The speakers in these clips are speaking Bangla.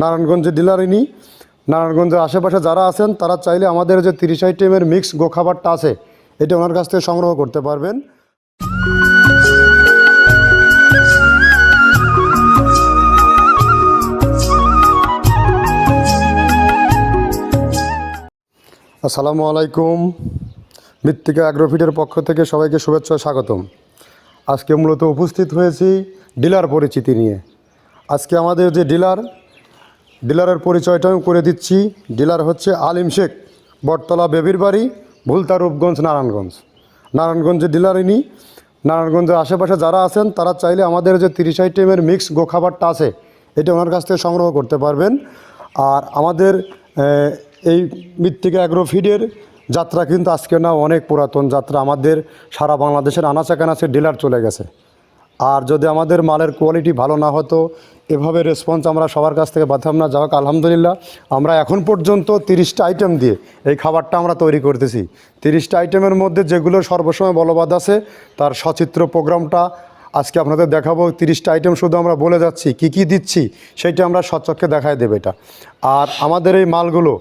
নারায়ণগঞ্জে ডিলারই নিই। নারায়ণগঞ্জের আশেপাশে যারা আছেন, তারা চাইলে আমাদের যে তিরিশ আইটেমের মিক্স গো খাবারটা আছে, এটা ওনার কাছ থেকে সংগ্রহ করতে পারবেন। আসসালামু আলাইকুম। মৃত্তিকা অ্যাগ্রোফিটের পক্ষ থেকে সবাইকে শুভেচ্ছা, স্বাগতম। আজকে মূলত উপস্থিত হয়েছি ডিলার পরিচিতি নিয়ে। আজকে আমাদের যে ডিলার ডিলারের পরিচয়টা আমি করে দিচ্ছি। ডিলার হচ্ছে আলিম শেখ, বটতলা বেবির বাড়ি, ভুলতা রূপগঞ্জ, নারায়ণগঞ্জ। নারায়ণগঞ্জে ডিলার ইনি। নারায়ণগঞ্জের আশেপাশে যারা আছেন, তারা চাইলে আমাদের যে তিরিশ আইটেমের মিক্স গোখাবারটা আছে, এটা ওনার কাছ থেকে সংগ্রহ করতে পারবেন। আর আমাদের এই মৃত্তিকা অ্যাগ্রো ফিডের যাত্রা কিন্তু আজকে না অনেক পুরাতন যাত্রা। আমাদের সারা বাংলাদেশের আনাচে কানাচে ডিলার চলে গেছে। আর যদি আমাদের মালের কোয়ালিটি ভালো না হতো, এভাবে রেসপন্স আমরা সবার কাছ থেকে পাতাম না। যাক আলহামদুলিল্লাহ, আমরা এখন পর্যন্ত তিরিশটা আইটেম দিয়ে এই খাবারটা আমরা তৈরি করতেছি। তিরিশটা আইটেমের মধ্যে যেগুলো সর্বসময় বলবাদ আছে, তার সচিত্র প্রোগ্রামটা আজকে আপনাদের দেখাবো তিরিশটা আইটেম শুধু আমরা বলে যাচ্ছি, কি কি দিচ্ছি, সেটা আমরা সচক্ষে দেখায় দেবে এটা। আর আমাদের এই মালগুলো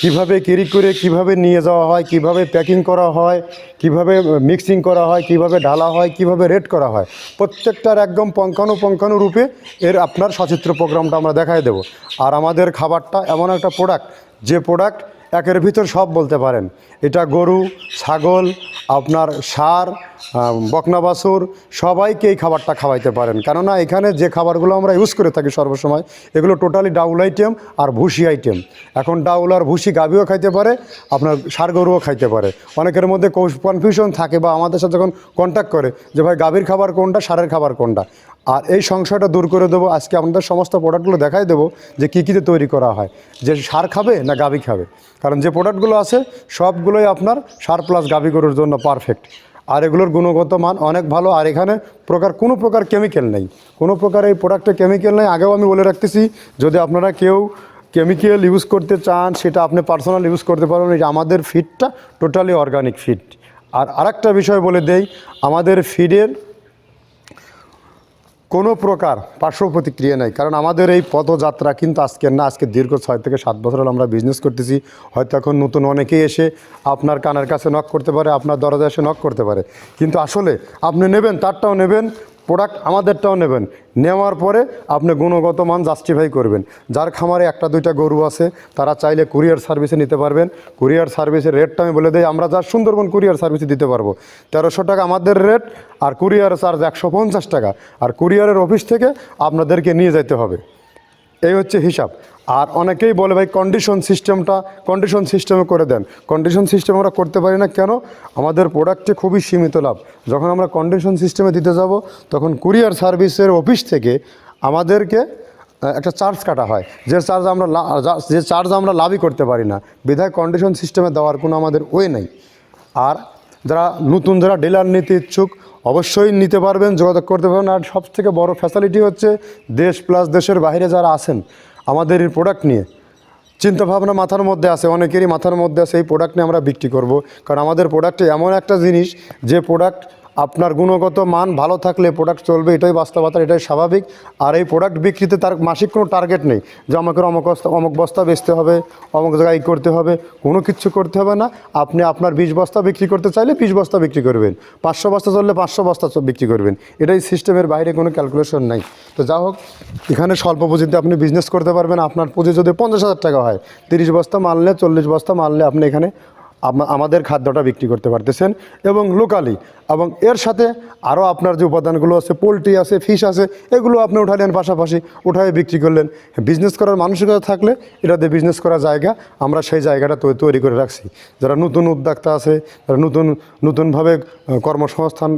কীভাবে ক্যারি করে, কীভাবে নিয়ে যাওয়া হয়, কীভাবে প্যাকিং করা হয়, কীভাবে মিক্সিং করা হয়, কীভাবে ঢালা হয়, কীভাবে রেড করা হয়, প্রত্যেকটার একদম পঙ্কানু পঙ্কানু রূপে এর আপনার সচিত্র প্রোগ্রামটা আমরা দেখায় দেব। আর আমাদের খাবারটা এমন একটা প্রোডাক্ট যে প্রোডাক্ট একের ভিতর সব বলতে পারেন। এটা গরু, ছাগল আপনার সার বকনা বাছুর, সবাইকে এই খাবারটা খাওয়াইতে পারেন। কেননা এখানে যে খাবারগুলো আমরা ইউজ করে থাকি সর্বসময়, এগুলো টোটালি ডাউল আইটেম আর ভুসি আইটেম এখন ডাউল আর ভুসি গাভিও খাইতে পারে, আপনার সার গরুও খাইতে পারে। অনেকের মধ্যে কনফিউশন থাকে বা আমাদের সাথে যখন কন্ট্যাক্ট করে যে, ভাই, গাভীর খাবার কোনটা, সারের খাবার কোনটা? আর এই সংশয়টা দূর করে দেবো। আজকে আপনাদের সমস্ত প্রোডাক্টগুলো দেখাই দেবো যে কী কীতে তৈরি করা হয়। যে সার খাবে না গাভী খাবে। কারণ যে প্রোডাক্টগুলো আছে, সবগুলোই আপনার সার প্লাস গাভী গরুর জন্য পারফেক্ট আর এগুলোর গুণগত মান অনেক ভালো। আর এখানে প্রকার, কোনো প্রকার কেমিক্যাল নেই। কোনো প্রকার এই প্রোডাক্টে কেমিক্যাল নেই। আগেও আমি বলে রাখতেছি, যদি আপনারা কেউ কেমিক্যাল ইউজ করতে চান, সেটা আপনি পার্সোনাল ইউজ করতে পারবেন। এই আমাদের ফিডটা টোটালি অর্গানিক ফিড আর আরেকটা বিষয় বলে দেই, আমাদের ফিডের কোনো প্রকার পার্শ্ব প্রতিক্রিয়া নেই। কারণ আমাদের এই পদযাত্রা কিন্তু আজকের না, আজকে দীর্ঘ ছয় থেকে সাত বছর আমরা বিজনেস করতেছি। হয়তো এখন নতুন অনেকেই এসে আপনার কানের কাছে নক করতে পারে, আপনার দরজা এসে নক করতে পারে। কিন্তু আসলে আপনি নেবেন, তারটাও নেবেন প্রোডাক্ট আমাদেরটাও নেবেন। নেওয়ার পরে আপনি গুণগত মান জাস্টিফাই করবেন। যার খামারে একটা দুইটা গরু আছে, তারা চাইলে কুরিয়ার সার্ভিসে নিতে পারবেন। কুরিয়ার সার্ভিসের রেটটা আমি বলে দিই, আমরা যা সুন্দরবন কুরিয়ার সার্ভিসে দিতে পারব। তেরোশো টাকা আমাদের রেট আর কুরিয়ার চার্জ একশো পঞ্চাশ টাকা। আর কুরিয়ারের অফিস থেকে আপনাদেরকে নিয়ে যেতে হবে। এই হচ্ছে হিসাব। আর অনেকেই বলে, ভাই কন্ডিশন সিস্টেমটা কন্ডিশন সিস্টেমে করে দেন। কন্ডিশন সিস্টেম আমরা করতে পারি না। কেন? আমাদের প্রোডাক্টে খুবই সীমিত লাভ। যখন আমরা কন্ডিশন সিস্টেমে দিতে যাব, তখন কুরিয়ার সার্ভিসের অফিস থেকে আমাদেরকে একটা চার্জ কাটা হয়। যে চার্জ আমরা যে চার্জ আমরা লাভই করতে পারি না, বিধায় কন্ডিশন সিস্টেমে দেওয়ার কোনো আমাদের ওয়ে নেই। আর যারা নতুন যারা ডিলার নিতে ইচ্ছুক, অবশ্যই নিতে পারবেন, যোগাযোগ করতে পারবেন। আর সব থেকে বড় ফ্যাসিলিটি হচ্ছে দেশ প্লাস দেশের বাইরে যারা আছেন, আমাদের এই প্রোডাক্ট নিয়ে। চিন্তাভাবনা মাথার মধ্যে আছে, অনেকেরই মাথার মধ্যে আছে, এই প্রোডাক্ট নিয়ে আমরা বিক্রি করব। কারণ আমাদের প্রোডাক্টে এমন একটা জিনিস, যে প্রোডাক্ট আপনার গুণগত মান ভালো থাকলে প্রোডাক্ট চলবে, এটাই বাস্তবতা, এটাই স্বাভাবিক। আর এই প্রোডাক্ট বিক্রিতে তার মাসিক কোনো টার্গেট নেই যে আমাকে অমক বস্তা অমক বস্তা বেচতে হবে, অমক জায়গায় করতে হবে, কোনো কিছু করতে হবে না। আপনি আপনার বিশ বস্তা বিক্রি করতে চাইলে বিশ বস্তা বিক্রি করবেন, পাঁচশো বস্তা চললে পাঁচশো বস্তা বিক্রি করবেন। এটাই সিস্টেমের বাইরে কোনো ক্যালকুলেশন নাই। তো যা হোক, এখানে স্বল্প পুঁজিতে আপনি বিজনেস করতে পারবেন। আপনার পুঁজি যদি পঞ্চাশ হাজার টাকা হয়, তিরিশ বস্তা মারলে চল্লিশ বস্তা মারলে আপনি এখানে আমাদের খাদ্যটা বিক্রি করতে পারতেছেন এবং লোকালি এবং এর সাথে আরও আপনার যে উপাদানগুলো আছে, পোলট্রি আছে ফিশ আছে, এগুলো আপনি উঠালেন পাশাপাশি উঠাই বিক্রি করলেন। বিজনেস করার মানসিকতা থাকলে এটাতে বিজনেস করার জায়গা আমরা সেই জায়গাটা তৈরি করে রাখছি। যারা নতুন উদ্যোক্তা আছে, যারা নতুন, নতুনভাবে কর্মসংস্থান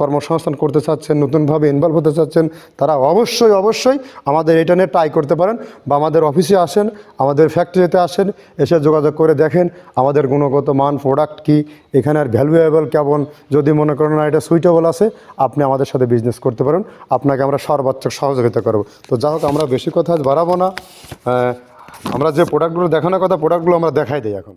কর্মসংস্থান করতে চাচ্ছেন, নতুনভাবে ইনভলভ হতে চাচ্ছেন, তারা অবশ্যই অবশ্যই আমাদের এটা নিয়ে ট্রাই করতে পারেন বা আমাদের অফিসে আসেন, আমাদের ফ্যাক্টরিতে আসেন, এসে যোগাযোগ করে দেখেন আমাদের গুণগত মান প্রোডাক্ট কি এখানের ভ্যালুয়েবল কেমন, যদি মনে করেন না এটা সুইটেবল আছে, আপনি আমাদের সাথে বিজনেস করতে পারেন, আপনাকে আমরা সর্বোচ্চ সহযোগিতা করব। তো যা হোক, আমরা বেশি কথা বাড়াবো না আমরা যে প্রোডাক্টগুলো দেখানোর কথা প্রোডাক্টগুলো আমরা দেখাই দিই এখন।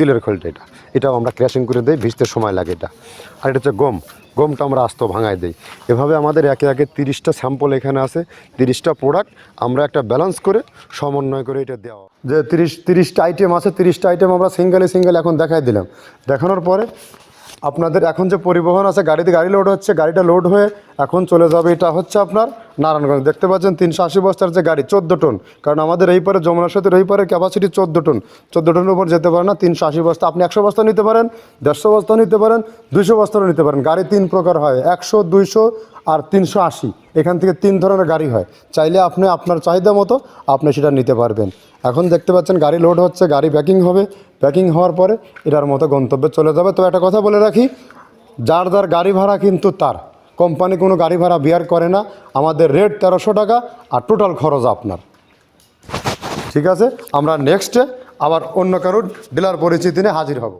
তিলের খোলটা এটা। এটাও আমরা ক্র্যাশিং করে দিই, ভিজতে সময় লাগে এটা। আর এটা হচ্ছে গম। গমটা আমরা আস্ত ভাঙায় দিই। এভাবে আমাদের একে একে তিরিশটা স্যাম্পল এখানে আছে, তিরিশটা প্রোডাক্ট আমরা একটা ব্যালেন্স করে সমন্বয় করে এটা দেওয়া। যে তিরিশ, তিরিশটা আইটেম আছে, তিরিশটা আইটেম আমরা সিঙ্গেলে সিঙ্গেল এখন দেখাই দিলাম। দেখানোর পরে আপনাদের এখন যে পরিবহন আছে, গাড়িতে গাড়ি লোড হচ্ছে, গাড়িটা লোড হয়ে এখন চলে যাবে। এটা হচ্ছে আপনার নারায়ণগঞ্জ। দেখতে পাচ্ছেন, তিনশো আশি বস্তার যে গাড়ি, চোদ্দ টন। কারণ আমাদের এই পারে যমুনা সেতুর এই পারে ক্যাপাসিটি চোদ্দ টন। চোদ্দ টনের উপর যেতে পারে না, তিনশো আশি বস্তা। আপনি একশো বস্তা নিতে পারেন, দেড়শো বস্তা নিতে পারেন, দুইশো বস্তাও নিতে পারেন। গাড়ি তিন প্রকার হয়, একশো, দুইশো আর তিনশো আশি। এখান থেকে তিন ধরনের গাড়ি হয়। চাইলে আপনি আপনার চাহিদা মতো আপনি সেটা নিতে পারবেন। এখন দেখতে পাচ্ছেন গাড়ি লোড হচ্ছে, গাড়ি প্যাকিং হবে। প্যাকিং হওয়ার পরে এটার মতো গন্তব্যে চলে যাবে। তো একটা কথা বলে রাখি, যার যার গাড়ি ভাড়া কিন্তু তার। কোম্পানি কোনো গাড়ি ভাড়া বিয়ার করে না। আমাদের রেট তেরোশো টাকা আর টোটাল খরচ আপনার। ঠিক আছে? আমরা নেক্সটে আবার অন্য কারোর ডিলার পরিচিতি নিয়ে হাজির হব।